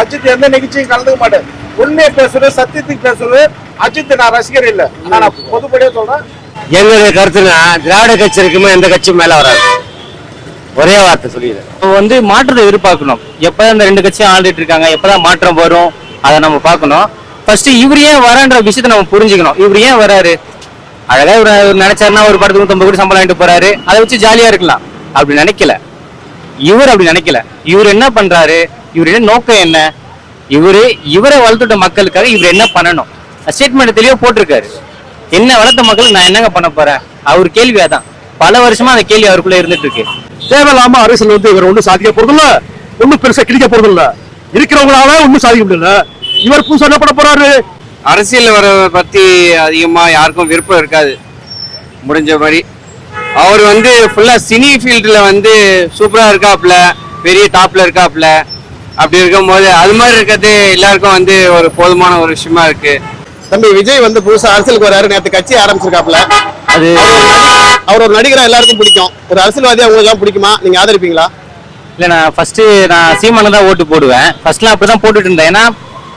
அஜித் எந்த நிகழ்ச்சியும் கலந்துக்க மாட்டேன் உண்மையை பேசுறது சத்தியத்துக்கு பேசுறது அஜித் நான் ரசிகர் இல்ல. ஆனா நான் பொதுப்படியா சொல்றேன். எங்களுடைய கருத்துனா திராவிட கட்சி இருக்குமே எந்த கட்சியும் மேல வராது. ஒரே வார்த்தை சொல்லிடுறேன். வந்து மாற்றத்தை எதிர்பார்க்கணும். எப்பதான் இந்த ரெண்டு கட்சியும் ஆண்டுட்டு இருக்காங்க எப்பதான் மாற்றம் வரும் அதை நம்ம பார்க்கணும். ஃபர்ஸ்ட் இவர் ஏன் வரான்ற விஷயத்தை நம்ம புரிஞ்சுக்கணும். இவர் ஏன் வராரு? அழகா இவர் இவர் நினைச்சாருன்னா ஒரு படத்துக்கு நூத்தம்பது கோடி சம்பளம் வாங்கிட்டு போறாரு. அதை வச்சு ஜாலியா இருக்கலாம். அப்படி நினைக்கல. இவர் அப்படி நினைக்கல. இவர் என்ன பண்றாரு? இவர் என்ன நோக்கம் என்ன? இவரு இவரை வளர்த்துட்ட மக்களுக்காக இவர் என்ன பண்ணணும்? ஸ்டேட்மெண்ட் தெளிவா போட்டிருக்காரு. என்ன வளர்த்த மக்களுக்கு நான் என்னங்க பண்ண போறேன்? அவர் கேள்வி அதான். பல வருஷமா அந்த கேள்வி அவருக்குள்ள இருந்துட்டு இருக்கு தேவையில்லாம அரசியல் வந்து இவர் ஒண்ணும் சாதிக்க போறது இல்ல ஒண்ணும் பெருசா கிழிக்க போறது இல்ல இருக்கிறவங்களால ஒண்ணும் சாதிக்க முடியல. இவர் புதுசா என்ன பண்ண போறாரு? அரசியல் வர பத்தி அதிகமா யாருக்கும் விருப்பம் இருக்காது. முடிஞ்சபடி அவர் வந்து ஃபுல்லா சினி ஃபீல்டில் வந்து சூப்பரா இருக்காப்ல பெரிய டாப்ல இருக்காப்ல அப்படி இருக்கும்போது அது மாதிரி இருக்கிறது எல்லாருக்கும் வந்து ஒரு போதுமான ஒரு விஷயமா இருக்கு. தம்பி விஜய் வந்து புதுசா அரசியலுக்கு வராரு நேத்து கட்சி ஆரம்பிச்சிருக்காப்ல அது அவர் ஒரு நடிகரா எல்லாருக்கும் பிடிக்கும். ஒரு அரசியல்வாதி உங்களுக்கு எல்லாம் பிடிக்குமா? நீங்க ஆதரிப்பீங்களா? இல்ல நான் ஃபர்ஸ்ட் நான் சீமானு தான் ஓட்டு போடுவேன். ஃபர்ஸ்ட்லாம் அப்படிதான் போட்டுட்டு இருந்தேன். ஏன்னா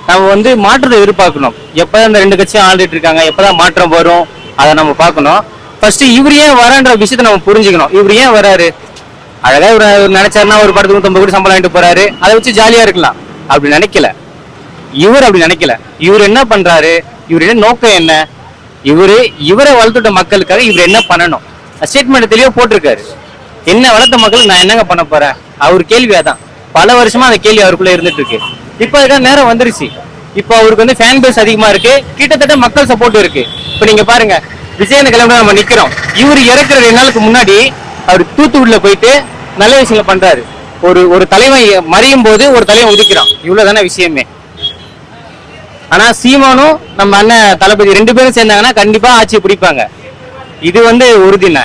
நம்ம வந்து மாற்றத்தை எதிர்பார்க்கணும். எப்பதான் இந்த ரெண்டு கட்சியும் ஆண்டுட்டு இருக்காங்க எப்பதான் மாற்றம் வரும் அதை நம்ம பார்க்கணும். ஃபர்ஸ்ட் இவர் ஏன் வரான்ற விஷயத்தை நம்ம புரிஞ்சுக்கணும். இவர் ஏன் வராரு? அழகா இவர் நினைச்சாருன்னா ஒரு படத்துக்கு நூத்தம்பது கோடி சம்பளம் வாங்கிட்டு போறாரு. அதை வச்சு ஜாலியா இருக்கலாம். அப்படி நினைக்கல. இவர் அப்படி நினைக்கல. இவர் என்ன பண்றாரு? இவர் என்ன நோக்கம் என்ன? இவரு இவரை வளர்த்துட்ட மக்களுக்காக இவர் என்ன பண்ணணும்? ஸ்டேட்மெண்ட் தெளிவா போட்டிருக்காரு. என்ன வளர்த்த மக்களுக்கு நான் என்னங்க பண்ண போறேன்? அவர் கேள்வி அதான். பல வருஷமா அந்த கேள்வி அவருக்குள்ள இருந்துட்டு இருக்கு இப்போ அதுக்கான நேரம் வந்துருச்சு. இப்போ அவருக்கு வந்து ஃபேன் பேஸ் அதிகமா இருக்கு. கிட்டத்தட்ட மக்கள் சப்போர்ட் இருக்கு. இப்போ நீங்க பாருங்க. விஜயந்த கிளம்பி நம்ம நிக்கிறோம். இவர் இறக்குற ரெண்டு நாளுக்கு முன்னாடி அவர் தூத்துக்குடியில் போயிட்டு நல்ல விஷயங்களை பண்றாரு. ஒரு ஒரு தலைவன் மறையும் போது ஒரு தலைவன் உதிக்கிறான். இவ்வளவுதானே விஷயமே. ஆனா சீமானும் நம்ம அண்ணன் தளபதி ரெண்டு பேரும் சேர்ந்தாங்கன்னா கண்டிப்பா ஆட்சியை பிடிப்பாங்க. இது வந்து உறுதின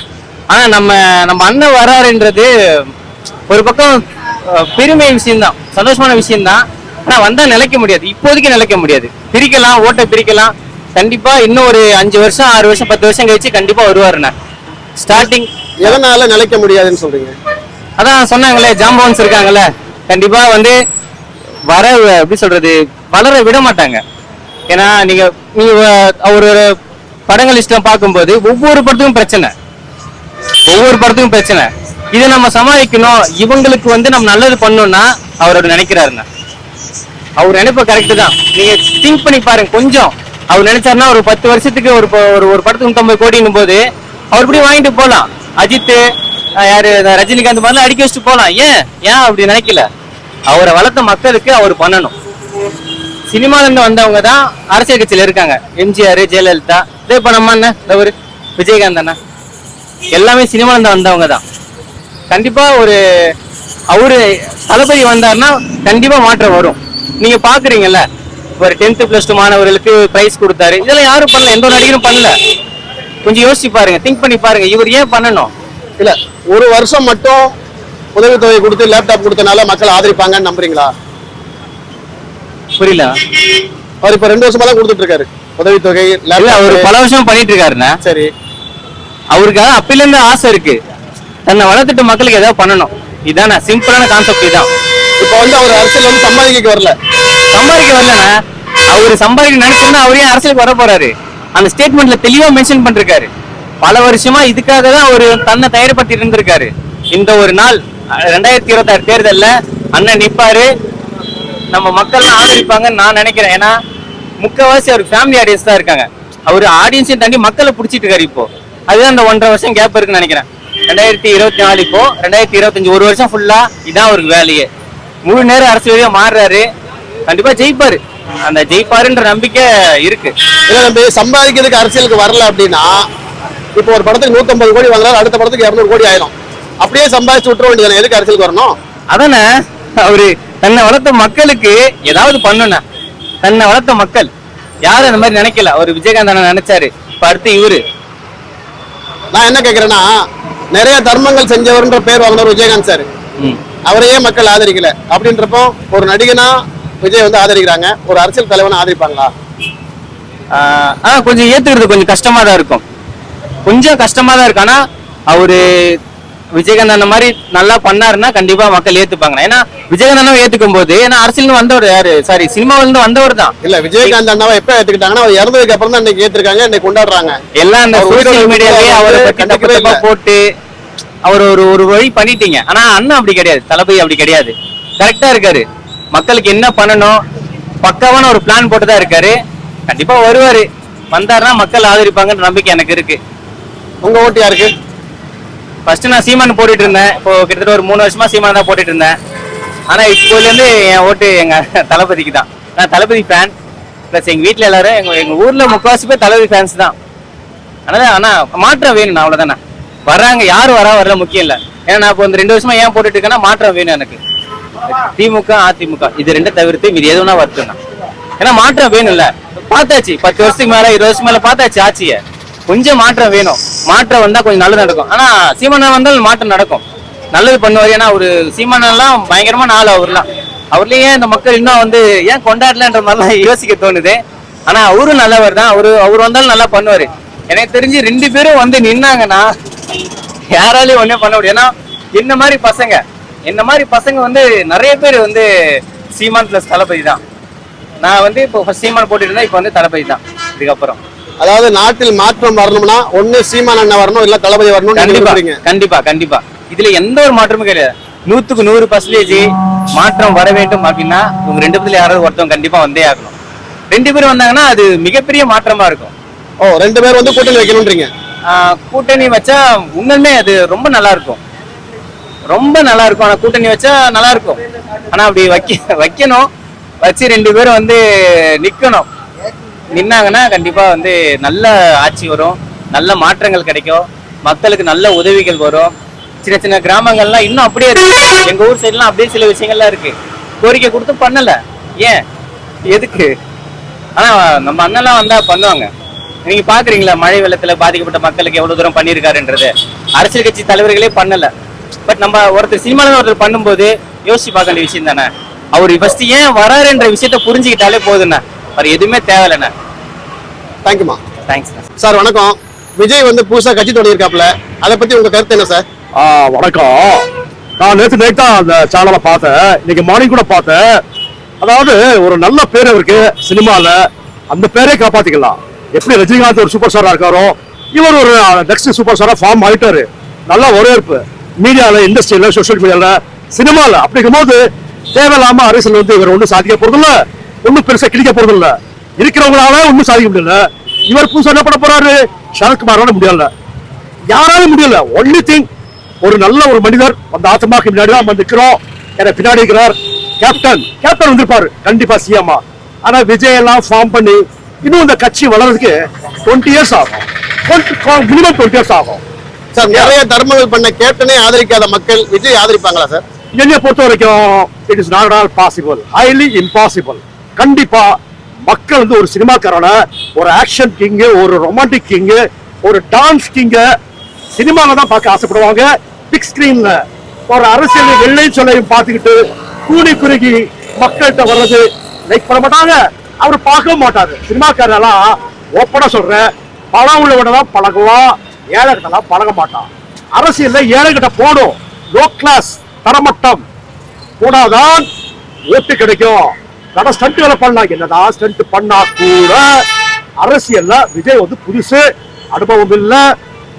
ஆனா நம்ம நம்ம அண்ணன் வராருன்றது ஒரு பக்கம் பெருமை விஷயம்தான். சந்தோஷமான விஷயம்தான். ஆனா வந்தா நிலைக்க முடியாது. இப்போதைக்கு நிலைக்க முடியாது. பிரிக்கலாம் ஓட்டை பிரிக்கலாம். கண்டிப்பா இன்னும் ஒரு அஞ்சு வருஷம் ஆறு வருஷம் பத்து வருஷம் கழிச்சு கண்டிப்பா வருவாருண்ணா. ஸ்டார்டிங் எதனால நிலைக்க முடியாதுன்னு சொல்றீங்க? அதான் சொன்னாங்களே ஜாம்பவன்ஸ் இருக்காங்கல்ல கண்டிப்பா வந்து வர எப்படி சொல்றது வளர விட மாட்டாங்க. ஏன்னா நீங்க நீங்க ஒரு படங்கள் இஷ்டம் பார்க்கும்போது ஒவ்வொரு படத்துக்கும் பிரச்சனை. ஒவ்வொரு படத்துக்கும் பிரச்சனை. இதை நம்ம சமாளிக்கணும். இவங்களுக்கு வந்து நம்ம நல்லது பண்ணணும்னா அவரோட நினைக்கிறாருண்ணா அவர் நினைப்ப கரெக்ட் தான். நீங்க திங்க் பண்ணி பாருங்க கொஞ்சம். அவர் நினைச்சாருன்னா ஒரு பத்து வருஷத்துக்கு ஒரு ஒரு படத்துக்கு நூத்தம்பது கோடிங்கும் போது அவர் இப்படி வாங்கிட்டு போகலாம் அஜித் யாரு ரஜினிகாந்த் மாதிரிலாம் அடிக்க வச்சுட்டு போகலாம் ஏன்? ஏன் அப்படி நினைக்கல? அவரை வளர்த்த மக்களுக்கு அவர் பண்ணணும். சினிமாலேருந்து வந்தவங்க தான் அரசியல் கட்சியில் இருக்காங்க. எம்ஜிஆர் ஜெயலலிதா. இதே இப்போ நம்ம அண்ணன் இந்த ஒரு விஜயகாந்த் அண்ணா எல்லாமே சினிமாலேருந்து வந்தவங்க தான். கண்டிப்பாக ஒரு அவரு தளபதி வந்தாருன்னா கண்டிப்பாக மாற்றம் வரும். நீங்கள் பார்க்குறீங்கல்ல ஒரு டென்த்து ப்ளஸ் டூ மாணவர்களுக்கு ப்ரைஸ் கொடுத்தாரு. இதெல்லாம் யாரும் பண்ணல எந்த ஒரு நடிகரும் பண்ணல. கொஞ்சம் யோசிச்சு பாருங்க திங்க் பண்ணி பாருங்க இவர் ஏன் பண்ணணும்? இல்ல ஒரு வருஷம் மட்டும் உதவித்தொகை கொடுத்து லேப்டாப் கொடுத்தனால மக்கள் ஆதரிப்பாங்கன்னு நம்புறீங்களா? புரியல. அவர் இப்ப ரெண்டு வருஷமா தான் கொடுத்துட்டு இருக்காரு உதவித்தொகை அவர் பல வருஷம் பண்ணிட்டு இருக்காருண்ணா சரி. அவருக்கு அப்பில இருந்து ஆசை இருக்கு. தன்னை வளர்த்துட்டு மக்களுக்கு ஏதாவது பண்ணணும். இதானே சிம்பிளான கான்செப்ட் இதான். இப்ப வந்து அவர் அரசியல் வந்து சம்பாதிக்க வரல. சம்பாதிக்க வரலண்ணா. அவரு சம்பாதிக்க நினைச்சிருந்தா அவரே அரசியலுக்கு வர போறாரு? அந்த ஸ்டேட்மெண்ட்ல தெளிவா மென்ஷன் பண்ணிருக்காரு. பல வருஷமா இதுக்காக தான் அவர் தன்னை தயார்படுத்தி இருந்திருக்காரு. இந்த ஒரு நாள் ரெண்டாயிரத்தி இருபத்தாறு தேர்தல்ல அண்ணன் நிப்பாரு. நம்ம மக்கள்லாம் ஆதரிப்பாங்கன்னு நான் நினைக்கிறேன். ஏன்னா முக்கவாசி அவர் ஃபேமிலி ஆடியன்ஸ் தான் இருக்காங்க. அவர் ஆடியன்ஸையும் தாண்டி மக்களை பிடிச்சிட்டு இருக்காரு இப்போ. அதுதான் அந்த ஒன்றரை வருஷம் கேப் இருக்குன்னு நினைக்கிறேன். ரெண்டாயிரத்தி இருபத்தி நாலு இப்போ ரெண்டாயிரத்தி இருபத்தஞ்சு ஒரு வருஷம் ஃபுல்லா இதான் அவருக்கு வேலையே. முழு நேரம் அரசியலையும் மாறுறாரு. கண்டிப்பா ஜெயிப்பாரு. அந்த ஜெயிப்பாருன்ற நம்பிக்கை இருக்கு. இல்ல தம்பி சம்பாதிக்கிறதுக்கு அரசியலுக்கு வரல அப்படின்னா இப்போ ஒரு படத்துக்கு 150 கோடி வாங்குறாரு அடுத்த படத்துக்கு 200 கோடி ஆயிரும். அப்படியே சம்பாதிச்சு விட்டுற வேண்டியதானே எதுக்கு அரசியலுக்கு வரணும்? அதானே அவரு தன்னை வளர்த்த மக்களுக்கு ஏதாவது பண்ணுண்ணா தன்னை வளர்த்த மக்கள் யாரும் அந்த மாதிரி நினைக்கல. அவர் விஜயகாந்த் அண்ணன் நினைச்சாரு. இப்ப அடுத்து இவரு. நான் என்ன கேக்குறேன்னா நிறைய தர்மங்கள் செஞ்சவர்ன்ற பேர் வாங்கினவர் விஜயகாந்த் சார். அவரையே மக்கள் ஆதரிக்கல. அப்படின்றப்போ ஒரு நடிகனா விஜய் வந்து ஆதரிக்கிறாங்க. ஒரு அரசியல் தலைவனை ஆதரிப்பாங்களா? ஆஹ் ஆனா கொஞ்சம் ஏத்துக்கிறது கொஞ்சம் கஷ்டமா தான் இருக்கும். கொஞ்சம் கஷ்டமா தான் இருக்கு ஆனா அவரு விஜயகாந்த் அந்த மாதிரி நல்லா பண்ணாருன்னா கண்டிப்பா மக்கள் ஏத்துப்பாங்க. ஏன்னா விஜயகாந்த் ஏத்துக்கும் போது ஏன்னா அரசியல் வந்தவர் யாரு? சாரி சினிமாவில இருந்து வந்தவர் தான். இல்ல விஜயகாந்த் அண்ணாவை எப்ப ஏத்துக்கிட்டாங்கன்னா அவர் இறந்ததுக்கு அப்புறம் தான் இன்னைக்கு ஏத்திருக்காங்க இன்னைக்கு கொண்டாடுறாங்க. எல்லாம் அந்த சோசியல் இருக்கிறத அவரை இல்ல. போட்டு அவர் ஒரு ஒரு வழி பண்ணிட்டீங்க. ஆனா அண்ணன் அப்படி கிடையாது. தளபதி அப்படி கிடையாது. கரெக்டா இருக்காரு. மக்களுக்கு என்ன பண்ணணும்? பக்காவான ஒரு பிளான் போட்டு தான் இருக்காரு. கண்டிப்பா வருவாரு. வந்தாருன்னா மக்கள் ஆதரிப்பாங்கன்ற நம்பிக்கை எனக்கு இருக்கு. உங்க ஓட்டு யாருக்கு? ஃபர்ஸ்ட் நான் சீமான் போட்டுட்டு இருந்தேன். இப்போ கிட்டத்தட்ட ஒரு மூணு வருஷமா சீமான் தான் போட்டுட்டு இருந்தேன். ஆனா இப்போல இருந்து என் ஓட்டு எங்க தளபதிக்கு தான். நான் தளபதி ஃபேன் ப்ளஸ் எங்க வீட்ல எல்லாரும் எங்க எங்க ஊர்ல முக்காவாசி பேர் தளபதி ஃபேன்ஸ் தான். அதனால ஆனா மாற்றம் வேணும். அவ்வளவுதானே? வர்றாங்க. யார் வரா வரல முக்கியம் இல்ல. ஏன்னா நான் இப்போ இந்த ரெண்டு வருஷமா ஏன் போட்டுட்டு இருக்கேன்னா மாற்றம் வேணும் எனக்கு. திமுக அதிமுக. இது ரெண்டும் தவிர்த்து மீது எதுனா வரட்டும்னா ஏன்னா மாற்றம் வேணும்ல. பார்த்தாச்சு. பத்து வருஷத்துக்கு மேல இருபது வருஷம் மேல பார்த்தாச்சு ஆட்சிய. கொஞ்சம் மாற்றம் வேணும். மாற்றம் வந்தா கொஞ்சம் நல்லது நடக்கும். ஆனா சீமான வந்தால் மாற்றம் நடக்கும். நல்லது பண்ணுவார். ஏன்னா ஒரு சீமானெல்லாம் பயங்கரமா நாள் அவர்லாம். அவர்லயே ஏன் இந்த மக்கள் இன்னும் வந்து ஏன் கொண்டாடலன்ற மாதிரிலாம் யோசிக்க தோணுது. ஆனா அவரும் நல்லவர் தான். அவரு அவர் வந்தாலும் நல்லா பண்ணுவாரு. எனக்கு தெரிஞ்சு ரெண்டு பேரும் வந்து நின்னாங்கன்னா யாராலையும் ஒன்றும் பண்ண முடியும் ஏன்னா என்ன மாதிரி பசங்க என்ன மாதிரி பசங்க வந்து நிறைய பேர் வந்து சீமான் பிளஸ் தளபதி தான். நான் வந்து இப்போ first சீமான் போட்டுட்டு இருந்தேன் இப்போ வந்து தளபதி தான். இதுக்கப்புறம். அதாவது நாட்டில் மாற்றம் வரணும்னா ஒண்ணு சீமான் அண்ணன் வரணும் இல்ல தளபதி வரணும் கண்டிப்பா விரும்புறீங்க? கண்டிப்பா கண்டிப்பா. இதுல எந்த ஒரு மாற்றமும் கிடையாது. நூத்துக்கு நூறு பர்சன்டேஜ் மாற்றம் வர வேண்டும் அப்படின்னா உங்க ரெண்டு பேர்ல யாராவது ஒருத்தவங்க கண்டிப்பா வந்தே ஆகணும். ரெண்டு பேரும் வந்தாங்கன்னா அது மிகப்பெரிய மாற்றமா இருக்கும். ஓ ரெண்டு பேர் வந்து கூட்டணி வைக்கணும்ன்றீங்க? ஆஹ் கூட்டணி வச்சா உண்மையுமே அது ரொம்ப நல்லா இருக்கும். ரொம்ப நல்லா இருக்கும் ஆனால் கூட்டணி வச்சா நல்லா இருக்கும் ஆனால் அப்படி வைக்க வைக்கணும். வச்சு ரெண்டு பேரும் வந்து நிற்கணும் நின்னாங்கன்னா கண்டிப்பாக வந்து நல்ல ஆட்சி வரும். நல்ல மாற்றங்கள் கிடைக்கும். மக்களுக்கு நல்ல உதவிகள் வரும். சின்ன சின்ன கிராமங்கள்லாம் இன்னும் அப்படியே இருக்கு. எங்கள் ஊர் சைட்லாம் அப்படியே சில விஷயங்கள்லாம் இருக்கு. கோரிக்கை கொடுத்து பண்ணலை. ஏன்? எதுக்கு? ஆனால் நம்ம அண்ணெல்லாம் வந்தால் பண்ணுவாங்க. நீங்கள் பார்க்குறீங்களா மழை வெள்ளத்தில் பாதிக்கப்பட்ட மக்களுக்கு எவ்வளோ தூரம் பண்ணியிருக்காருன்றது. அரசியல் கட்சி தலைவர்களே பண்ணலை. பட் நம்ம ஒருத்தர் சினிமால ஒருத்தர் பண்ணும்போது யோசிச்சு பார்க்க வேண்டிய விஷயம் தானே? அவர் ஃபர்ஸ்ட் ஏன் வராருன்ற விஷயத்த புரிஞ்சுக்கிட்டாலே போதுண்ணே வேற எதுவுமே தேவையில்லைண்ணே. தேங்க்யூமா தேங்க்ஸ் சார் வணக்கம். விஜய் வந்து புதுசா கட்சி தொடங்கியிருக்காப்ல அதை பத்தி உங்க கருத்து என்ன சார் ஆ வணக்கம். நான் நேற்று நைட் தான் அந்த சேனலை பார்த்தேன். இன்னைக்கு மார்னிங் கூட பார்த்தேன். அதாவது ஒரு நல்ல பேர் இருக்கு சினிமால. அந்த பேரே காப்பாத்திக்கலாம். எப்படி ரஜினிகாந்த் ஒரு சூப்பர் ஸ்டாரா இருக்காரோ இவர் ஒரு நெக்ஸ்ட் சூப்பர் ஸ்டாரா ஃபார்ம் ஆயிட்டாரு. நல்ல வரவேற்பு. மீடியால இண்டஸ்ட்ரியில் சோஷியல் மீடியால சினிமால அப்படிங்கும் போது தேவையில்லாம அரசியல் வந்து இவர் ஒன்றும் சாதிக்க போறதில்ல. ஒன்றும் பெருசா கிடைக்க போறதில்ல. இருக்கிறவங்களால ஒன்றும் சாதிக்க முடியல. இவர் புதுசாக என்ன பண்ண போறாரு? சரத்குமாரால முடியல. யாராலும் முடியல? ஒன்லி திங் ஒரு நல்ல ஒரு மனிதர் அந்த ஆத்மாக்கு முன்னாடி தான் நம்ம நிற்கிறோம் என்னை பின்னாடி இருக்கிறார் கேப்டன் கேப்டன் வந்திருப்பாரு. கண்டிப்பா சிஎம்மா ஆனா விஜய் எல்லாம் ஃபார்ம் பண்ணி இன்னும் இந்த கட்சி வளர்றதுக்கு டுவெண்ட்டி இயர்ஸ் ஆகும். மினிமம் டுவெண்ட்டி இயர்ஸ் ஆகும். சார் நிறைய தர்மங்கள் பண்ண கேப்டனே ஆதரிக்காத மக்கள் விஜய் ஆதரிப்பாங்களா சார்? என்னை பொறுத்த வரைக்கும் it is not all possible highly impossible கண்டிப்பா மக்கள் வந்து ஒரு சினிமாக்காரன ஒரு ஆக்ஷன் கிங்கு ஒரு ரொமான்டிக் கிங்கு ஒரு டான்ஸ் கிங்க சினிமால தான் பார்க்க ஆசைப்படுவாங்க. பிக் ஸ்கிரீன்ல ஒரு அரசியல் வெள்ளை சொல்லையும் பார்த்துக்கிட்டு கூனி குறுகி மக்கள்கிட்ட வர்றது லைக் பண்ண மாட்டாங்க. அவர் பார்க்கவும் மாட்டாரு. சினிமாக்காரெல்லாம் ஓப்பனா சொல்றேன். பணம் உள்ளவன தான் பழகுவான். ஏழைகிட்டலாம் பழக மாட்டான். அரசியல்ல ஏழைகிட்ட போடும். லோ கிளாஸ் தரமட்டம். போனாதான் ஓட்டு கிடைக்கும். நட ஸ்டண்ட் வேலை பண்ணலாம் என்னதான் ஸ்டண்ட் பண்ணா கூட அரசியல்ல விஜய் வந்து புதுசு அனுபவம் இல்ல.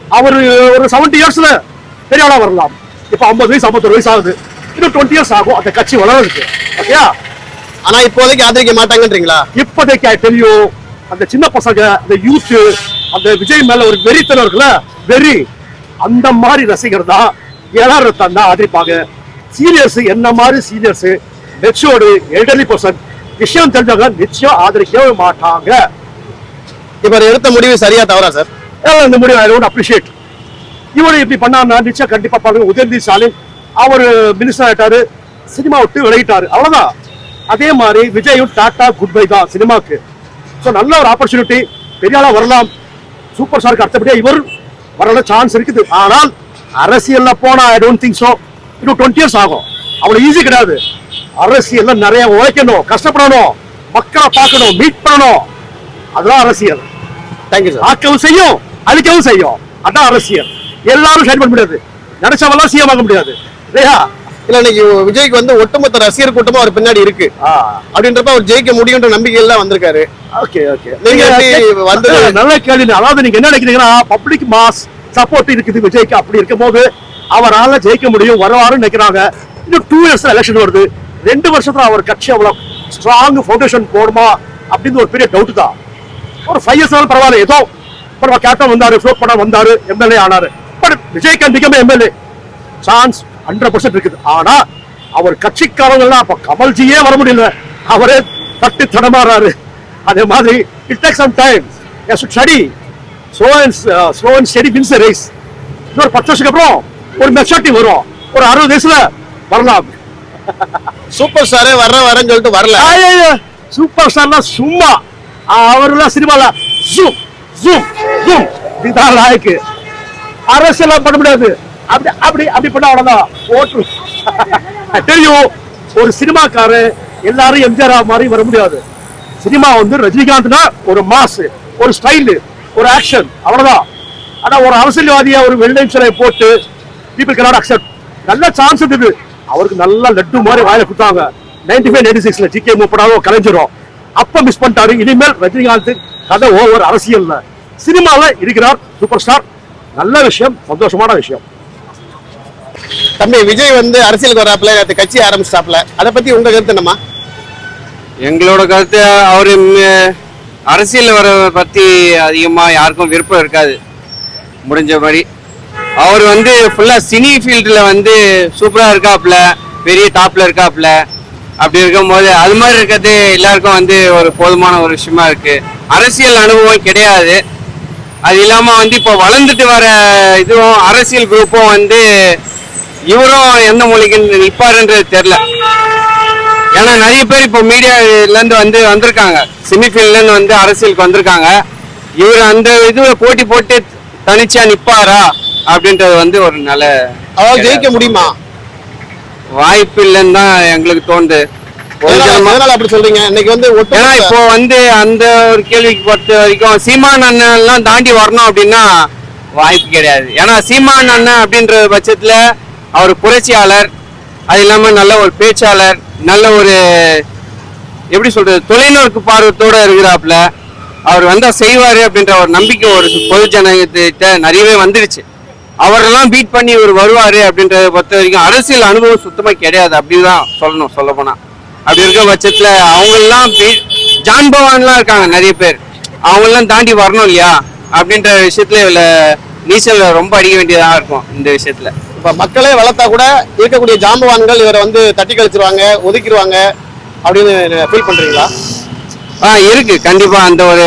அவர் ஒரு செவன்டி இயர்ஸ்ல பெரிய ஆளா வரலாம். இப்ப ஐம்பது வயசு ஐம்பத்தொரு வயசு ஆகுது. இன்னும் டுவெண்ட்டி இயர்ஸ் ஆகும். அந்த கட்சி வளர்றதுக்கு ஓகேயா ஆனா இப்போதைக்கு ஆதரிக்க மாட்டாங்கன்றீங்களா? இப்போதைக்கு தெரியும். அந்த சின்ன பசங்க அந்த யூத் அந்த விஜய் மேல ஒரு வெறித்தனம் இருக்குல்ல? வெறி. அந்த மாதிரி ரசிகர் தான் ரத்தம் தான் ஆதரிப்பாங்க. சீனியர்ஸ் என்ன மாதிரி சீனியர்ஸ் மெச்சோர்டு எல்டர்லி பர்சன் விஷயம் தெரிஞ்சவங்க நிச்சயம் ஆதரிக்கவே மாட்டாங்க. இவர் எடுத்த முடிவு சரியா தவறா சார்? இந்த முடிவு? ஐ டோன்ட் அப்ரிஷியேட் இவரு இப்படி பண்ணாருன்னா நிச்சயம் கண்டிப்பா பாருங்க உதயநிதி ஸ்டாலின் அவர் மினிஸ்டர் ஆயிட்டாரு சினிமா விட்டு விலகிட்டாரு. அவ்வளவுதான். அதே மாதிரி விஜயும் டாடா குட் பை தான் சினிமாக்கு ஸோ நல்ல ஒரு ஆப்பர்ச்சுனிட்டி பெரிய ஆளா வரலாம். சூப்பர் ஸ்டாருக்கு அடுத்தபடியா இவர் வர சான்ஸ் இருக்குது. ஆனால் அரசியல்ல போனா ஐ டோன்ட் திங்க் ஸோ இன்னும் டுவெண்ட்டி இயர்ஸ் ஆகும். அவ்வளவு ஈஸி கிடையாது. அரசியல்ல நிறைய உழைக்கணும் கஷ்டப்படணும் மக்களை பார்க்கணும் மீட் பண்ணணும். அதுதான் அரசியல். தேங்க்யூ சார் ஆக்கவும் செய்யும் அழிக்கவும் செய்யும். அதான் அரசியல். எல்லாரும் சைட் பண்ண முடியாது. நினைச்சவெல்லாம் சிஎம் ஆக முடியாது. இல்லையா? இல்ல இன்னைக்கு விஜய்க்கு வந்து ஒட்டுமொத்த ரசிகர் கூட்டமா அவர் பின்னாடி இருக்கு. அப்படின்றப்ப அவர் ஜெயிக்க முடியுன்ற நம்பிக்கையில தான் வந்திருக்காரு. Okay okay. நீங்க வந்தது? நல்ல கேள்வி. அதாவது நீங்க என்ன நினைக்கிறீங்கன்னா பப்ளிக் மாஸ் சப்போர்ட் இருக்குது விஜய்க்கு. அப்படி இருக்கும்போது அவரால ஜெயிக்க முடியும். வருவாருன்னு நினைக்கிறாங்க. இன்னும் டூ இயர்ஸ் எலெக்ஷன் வருது. ரெண்டு வருஷத்துல அவர் கட்சி அவ்வளவு ஸ்ட்ராங் ஃபவுண்டேஷன் போடுமா அப்படின்னு ஒரு பெரிய டவுட் தான். ஒரு ஃபைவ் இயர்ஸ் பரவாயில்ல. ஏதோ பரவாயில்ல கேப்டன் வந்தாரு ஃப்ளோட் பண்ண வந்தாரு எம்எல்ஏ ஆனாரு. But Vijay can become MLA chance hundred percent இருக்குது. ஆனா அவர் கட்சிக்காரங்கெல்லாம் அப்ப கமல்ஜியே வர முடியல. அவரே தட்டு தடமாறாரு அதே மாதிரி it take some time steady slow and slow and steady wins race இன்னொரு பத்து வருஷத்துக்கு அப்புறம் ஒரு மெச்சாரிட்டி வரும். ஒரு அறுபது வயசுல வரலாம். சூப்பர் ஸ்டாரே வர்ற வரேன்னு சொல்லிட்டு வரல. சூப்பர் ஸ்டார்லாம் சும்மா. அவர்லாம் சினிமால ஜூம் ஜூம் ஜூம் இதுதான் லாய்க்கு அரசியலாம் பண்ண முடியாது. அப்படி அப்படி அப்படி பண்ண அவ்வளோதான் ஓட்டு. தெரியும் ஒரு சினிமாக்காரன் எல்லாரும் எம்ஜிஆர் மாதிரி வர முடியாது. சினிமா வந்து ரஜினிகாந்த்னா ஒரு மாஸ் ஒரு ஸ்டைலு ஒரு ஆக்ஷன் அவ்வளோதான் ஆனால் ஒரு அரசியல்வாதியை ஒரு வெள்ளை போட்டு பீப்புள் கனாட் அக்செப்ட் நல்ல சான்ஸ் இருந்தது அவருக்கு நல்ல லட்டு மாதிரி வாயில கொடுத்தாங்க. நைன்டி ஃபைவ் நைன்டி சிக்ஸ்ல ஜி கே முப்படாதோ கலைஞரும் அப்ப மிஸ் பண்ணிட்டாரு. இனிமேல் ரஜினிகாந்த் கதை ஓவர் அரசியல்ல. சினிமாவில் இருக்கிறார் சூப்பர் ஸ்டார் நல்ல விஷயம் சந்தோஷமான விஷயம். தம்பி விஜய் வந்து அரசியலுக்கு வராப்புல நேத்து கட்சி ஆரம்பிச்சிட்டாப்ல அதை பத்தி உங்க கருத்து என்னம்மா? எங்களோட கருத்து அவரு அரசியல் வர பத்தி அதிகமா யாருக்கும் விருப்பம் இருக்காது. முடிஞ்ச மாதிரி. அவர் வந்து ஃபுல்லா சினி ஃபீல்டில் வந்து சூப்பரா இருக்காப்ல பெரிய டாப்ல இருக்காப்ல அப்படி இருக்கும்போது அது மாதிரி இருக்கிறது எல்லாருக்கும் வந்து ஒரு போதுமான ஒரு விஷயமா இருக்கு. அரசியல் அனுபவம் கிடையாது. அது இல்லாம வந்து இப்போ வளர்ந்துட்டு வர இதுவும் அரசியல் குரூப்பும் வந்து இவரும் எந்த மொழிக்கு நிற்பாருன்றது தெரில ஏன்னா நிறைய பேர் இப்போ மீடியால இருந்து வந்து வந்திருக்காங்க. செமிஃபைனல்ல இருந்து வந்து அரசியலுக்கு வந்திருக்காங்க. இவர் அந்த இதுல போட்டி போட்டு தனிச்சா நிப்பாரா அப்படின்றது வந்து ஒரு நல்ல அதாவது ஜெயிக்க முடியுமா? வாய்ப்பு இல்லைன்னு தான் எங்களுக்கு தோணுது. அப்படி சொல்றீங்க? இன்னைக்கு வந்து ஏன்னா இப்போ வந்து அந்த ஒரு கேள்விக்கு பொறுத்த வரைக்கும் சீமான் அண்ணன் எல்லாம் தாண்டி வரணும் அப்படின்னா வாய்ப்பு கிடையாது. ஏன்னா சீமான் அண்ணன் அப்படின்ற பட்சத்துல அவர் புரட்சியாளர் அது இல்லாமல் நல்ல ஒரு பேச்சாளர் நல்ல ஒரு எப்படி சொல்றது தொலைநோக்கு பார்வத்தோட இருக்கிறாப்புல அவர் வந்தால் செய்வார் அப்படின்ற ஒரு நம்பிக்கை ஒரு பொது ஜனகிட்ட நிறையவே வந்துடுச்சு அவரெல்லாம் பீட் பண்ணி இவர் வருவார் அப்படின்றத பொறுத்த வரைக்கும் அரசியல் அனுபவம் சுத்தமாக கிடையாது. அப்படி தான் சொல்லணும் சொல்ல அப்படி இருக்க பட்சத்தில் அவங்கெல்லாம் ஜான் பவான்லாம் இருக்காங்க நிறைய பேர். அவங்கெல்லாம் தாண்டி வரணும் இல்லையா? அப்படின்ற விஷயத்தில் இதுல நீச்சல் ரொம்ப அடிக்க வேண்டியதாக இருக்கும் இந்த விஷயத்தில். இப்ப மக்களே வளர்த்தா கூட இருக்கக்கூடிய ஜாம்பவான்கள் இவரை வந்து தட்டி கழிச்சிருவாங்க ஒதுக்கிடுவாங்க அப்படின்னு ஃபீல் பண்றீங்களா? ஆ இருக்கு. கண்டிப்பா அந்த ஒரு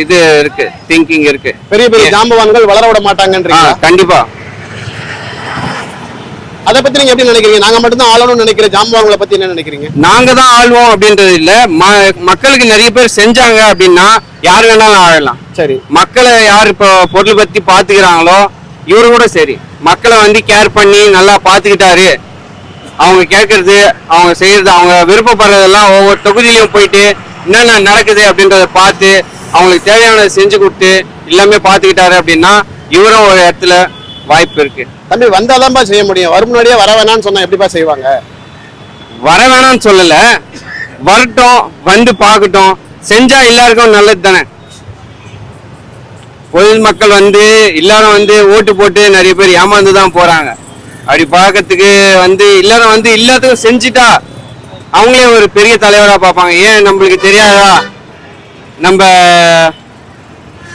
இது இருக்கு. திங்கிங் இருக்கு. பெரிய பெரிய ஜாம்பவான்கள் வளர விட ஆ, மாட்டாங்கன்றீங்களா கண்டிப்பா. அதை பத்தி நீங்க எப்படி நினைக்கிறீங்க? நாங்க மட்டும் தான் ஆளணும்னு நினைக்கிற ஜாம்பவான்களை பத்தி என்ன நினைக்கிறீங்க? நாங்க தான் ஆள்வோம் அப்படின்றது இல்ல. மக்களுக்கு நிறைய பேர் செஞ்சாங்க அப்படின்னா யார் வேணாலும் ஆளலாம் சரி. மக்களை யார் இப்போ பொருள் பத்தி பாத்துக்கிறாங்களோ இவரு கூட சரி. மக்களை வந்து கேர் பண்ணி நல்லா பாத்துக்கிட்டாரு அவங்க கேட்கறது அவங்க செய்யறது அவங்க விருப்பப்படுறதெல்லாம் ஒவ்வொரு தொகுதியிலையும் போயிட்டு என்னென்ன நடக்குது அப்படின்றத பார்த்து அவங்களுக்கு தேவையானதை செஞ்சு கொடுத்து எல்லாமே பார்த்துக்கிட்டாரு அப்படின்னா இவரும் ஒரு இடத்துல வாய்ப்பு இருக்கு. தம்பி வந்தாதான்பா செய்ய முடியும். வரும் முன்னாடியே வர வேணாம்னு சொன்னா எப்படிப்பா செய்வாங்க? வர வேணாம்னு சொல்லல. வரட்டும் வந்து பார்க்கட்டும். செஞ்சா எல்லாருக்கும் நல்லது தானே பொதுமக்கள் வந்து எல்லாரும் வந்து ஓட்டு போட்டு நிறைய பேர் ஏமாந்து தான் போறாங்க. அப்படி பார்க்கறதுக்கு வந்து எல்லாரும் வந்து எல்லாத்துக்கும் செஞ்சுட்டா அவங்களே ஒரு பெரிய தலைவரா பார்ப்பாங்க. ஏன் நம்மளுக்கு தெரியாதா? நம்ம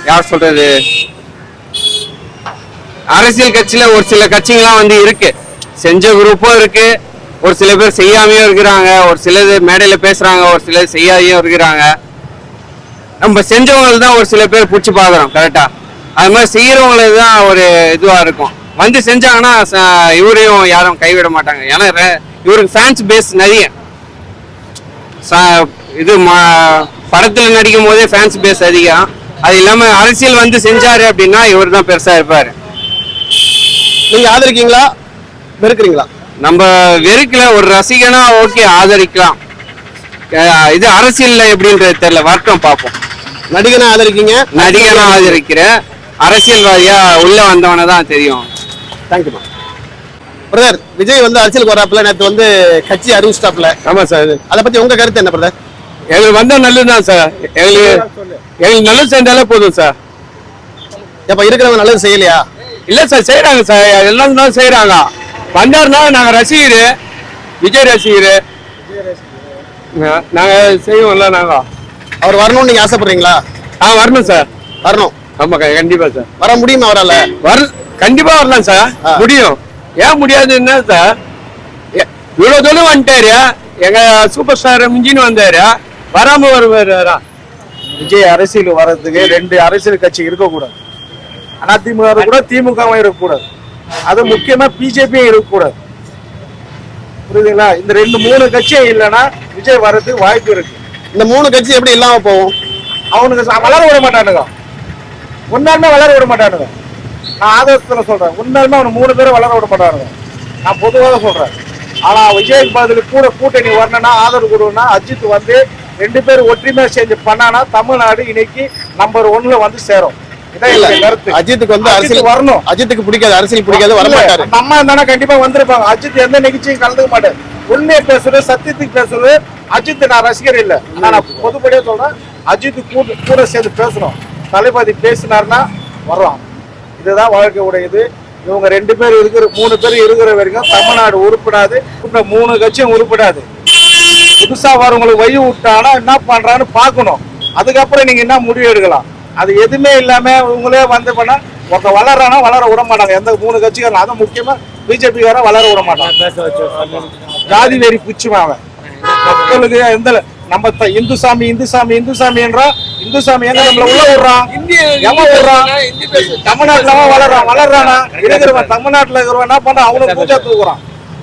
யார் சொல்றது? அரசியல் கட்சியில ஒரு சில கட்சிங்கெல்லாம் வந்து இருக்கு. செஞ்ச குரூப்பும் இருக்கு. ஒரு சில பேர் செய்யாமையும் இருக்கிறாங்க. ஒரு சிலது மேடையில பேசுறாங்க. ஒரு சிலர் செய்யாதையும் இருக்கிறாங்க. நம்ம செஞ்சவங்களுக்கு தான் ஒரு சில பேர் பிடிச்சி பார்க்குறோம் கரெக்டா அது மாதிரி செய்யறவங்களுக்கு தான் ஒரு இதுவா இருக்கும். வந்து செஞ்சாங்கன்னா இவரையும் யாரும் கைவிட மாட்டாங்க. ஏன்னா இவருக்கு ஃபேன்ஸ் பேஸ் நிறைய. இது படத்துல நடிக்கும் போதே ஃபேன்ஸ் பேஸ் அதிகம். அது இல்லாம அரசியல் வந்து செஞ்சாரு அப்படின்னா இவர் தான் பெருசா இருப்பாரு. நீங்க ஆதரிக்கீங்களா? வெறுக்கிறீங்களா? நம்ம வெறுக்கல ஒரு ரசிகனா ஓகே ஆதரிக்கலாம். இது அரசியல்ல எப்படின்றது தெரியல. வரட்டும் பார்ப்போம். நடிகனை ஆதரிக்கீங்க நடிகனா ஆதரிக்கிற அரசியல்வாதியா உள்ள வந்தவனை தான் தெரியும். தேங்க்யூமா பிரதர் விஜய் வந்து அரசியலுக்கு வராப்புல நேத்து வந்து கட்சி அறிவிச்சிட்டாப்புல. ஆமா சார் அதை பத்தி உங்க கருத்து என்ன பிரதர் எங்களுக்கு வந்தா நல்லதுதான் சார் எங்களுக்கு எங்களுக்கு நல்லது செஞ்சாலே போதும் சார் இப்ப இருக்கிறவங்க நல்லது செய்யலையா? இல்ல சார் செய்யறாங்க சார் எல்லாம் தான் செய்யறாங்க வந்தாருன்னா நாங்க ரசிகர். விஜய் ரசிகர். நாங்க செய்வோம்ல நாங்க. அவர் வரணும்னு நீங்க ஆசைப்படுறீங்களா? ஆ வரணும் சார். வரணும். ஆமா கண்டிப்பா சார். வர முடியுமா அவரால? வர கண்டிப்பா வரலாம் சார். முடியும். ஏன் முடியாதுன்னா சார்? எ- இவ்வளவு தூரம் வந்துட்டாரு. எங்க சூப்பர் ஸ்டார் மிஞ்சின்னு வந்தாரு. வராம வருவாரு விஜய் அரசியல் வர்றதுக்கு ரெண்டு அரசியல் கட்சி இருக்கக்கூடாது. அதிமுக கூட திமுகவும் இருக்கக்கூடாது. அது முக்கியமா பிஜேபியும் இருக்கக்கூடாது. புரியுதுங்களா? இந்த ரெண்டு மூணு கட்சியும் இல்லைன்னா விஜய் வர்றதுக்கு வாய்ப்பு இருக்கு. இந்த மூணு கட்சி எப்படி இல்லாம போகும்? அவனுக்கு வளர விட மாட்டானுங்க. உண்மையுமே வளர விட மாட்டானுங்க. நான் ஆதர்சத்துல சொல்றேன். உண்மையுமே அவனு மூணு பேரும் வளர விட மாட்டானுங்க. நான் பொதுவாக சொல்றேன். ஆனா விஜய் பதில் கூட கூட்டணி வரணும்னா ஆதரவு கொடுன்னா அஜித் வந்து ரெண்டு பேரும் ஒற்றுமையா செஞ்சு பண்ணானா தமிழ்நாடு இன்னைக்கு நம்பர் ஒன்ல வந்து சேரும். அஜித்துக்கு வந்து அரசியல் வரணும். அஜித்துக்கு பிடிக்காது அரசியல் பிடிக்காது வர மாட்டாரு அந்த அம்மா இருந்தானா கண்டிப்பா வந்திருப்பாங்க. அஜித் எந்த நிகழ்ச்சியும் கலந்துக்க மாட்டாரு. உண்மையை பேசுறது சத்தியத்துக்கு பேசுறது அஜித் நான் ரசிகர் இல்ல. நான் பொதுப்படியா சொல்றேன் அஜித் கூட கூட சேர்ந்து பேசணும் தளபதி பேசினார்னா வர்றோம். இதுதான் வாழ்க்கை உடையது இவங்க ரெண்டு பேர் இருக்கிற மூணு பேர் இருக்கிற வரைக்கும் தமிழ்நாடு உருப்படாது. இப்ப மூணு கட்சியும் உருப்படாது. புதுசா வரவங்களுக்கு வழி விட்டானா என்ன பண்றான்னு பார்க்கணும். அதுக்கப்புறம் நீங்க என்ன முடிவு எடுக்கலாம்? அது எதுவுமே இல்லாம இவங்களே வந்து பண்ணா ஒருத்த வளர்றானா வளர விட மாட்டாங்க. எந்த மூணு கட்சிக்காரன் அதுவும் முக்கியமா பிஜேபி கார வளர விட மாட்டாங்க ஜாதி வெறி புச்சுமா அவன். மக்களுக்கு எந்த நம்ம இந்து சாமி இந்து சாமி இந்து சாமி என்றா இந்து சாமி எங்க நம்மள உள்ள விடுறான் எவன் விடுறான் தமிழ்நாட்டுல அவன் வளர்றான் வளர்றானா? இருக்கிறவன் தமிழ்நாட்டுல இருக்கிறவன் என்ன பண்றான்? அவனுக்கு பூஜா தூக்குறான்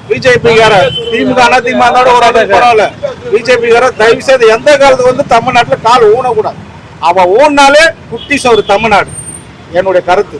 பிஜேபி கார திமுக அதிமுக ஒரு அளவுக்கு பரவாயில்ல பிஜேபி கார தயவு செய்து எந்த காலத்துக்கு வந்து தமிழ்நாட்டுல கால் ஊனக்கூடாது. அவன் ஊனாலே குட்டி சோறு தமிழ்நாடு. என்னுடைய கருத்து.